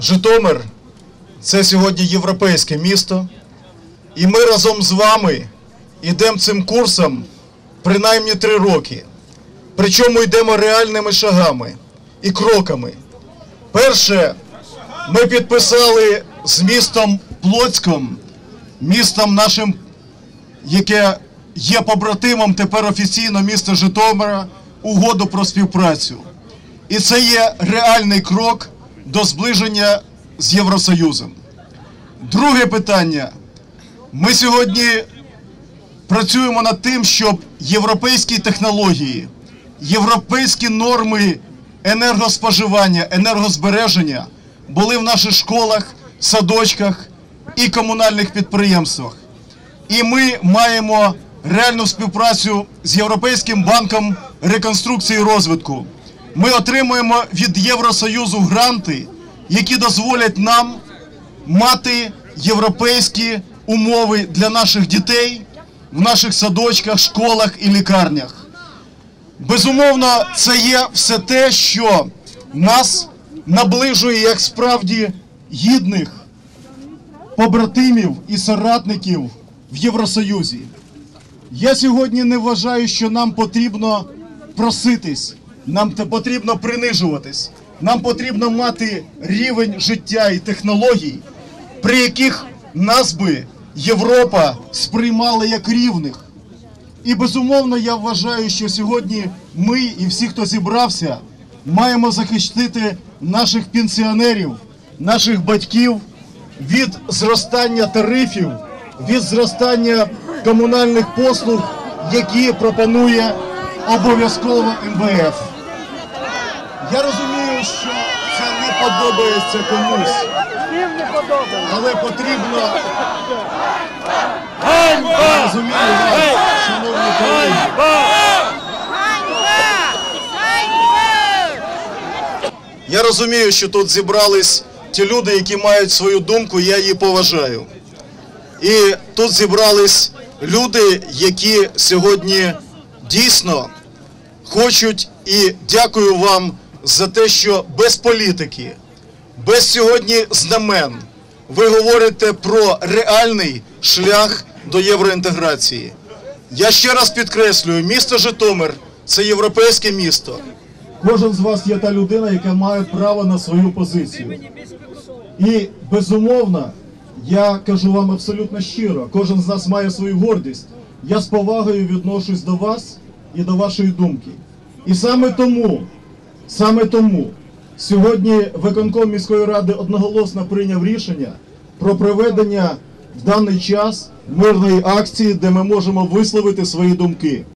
Житомир це сьогодні європейське місто, і ми разом з вами йдемо цим курсом принаймні три роки. Причому йдемо реальними шагами і кроками. Перше, ми підписали з містом Плоцьком, містом нашим, яке є побратимом тепер офіційно міста Житомира, угоду про співпрацю. І це є реальний крок до зближення з Євросоюзом. Друге питання. Ми сьогодні працюємо над тим, щоб європейські технології, європейські норми енергоспоживання, енергозбереження були в наших школах, садочках і комунальних підприємствах. І ми маємо реальну співпрацю з Європейським банком реконструкції і розвитку. Ми отримуємо від Євросоюзу гранти, які дозволять нам мати європейські умови для наших дітей в наших садочках, школах і лікарнях. Безумовно, це є все те, що нас наближує як справді гідних побратимів і соратників в Євросоюзі. Я сьогодні не вважаю, що нам потрібно проситись, нам потрібно принижуватись, нам потрібно мати рівень життя і технологій, при яких нас би Європа сприймала як рівних. І безумовно, я вважаю, що сьогодні ми і всі, хто зібрався, маємо захистити наших пенсіонерів, наших батьків від зростання тарифів, від зростання комунальних послуг, які пропонує обов'язково МВФ. Я розумію, що це не подобається комусь, але потрібно я розумію шановні колеги. Я розумію, що тут зібрались ті люди, які мають свою думку, я її поважаю. І тут зібрались люди, які сьогодні дійсно хочуть і дякую вам за те, що без політики, без сьогодні знамен ви говорите про реальний шлях до євроінтеграції. Я ще раз підкреслюю, місто Житомир це європейське місто. Кожен з вас є та людина, яка має право на свою позицію. І безумовно, я кажу вам абсолютно щиро, кожен з нас має свою гордість. Я з повагою відношусь до вас і до вашої думки. І саме тому, саме тому сьогодні виконком міської ради одноголосно прийняв рішення про проведення в даний час мирної акції, де ми можемо висловити свої думки.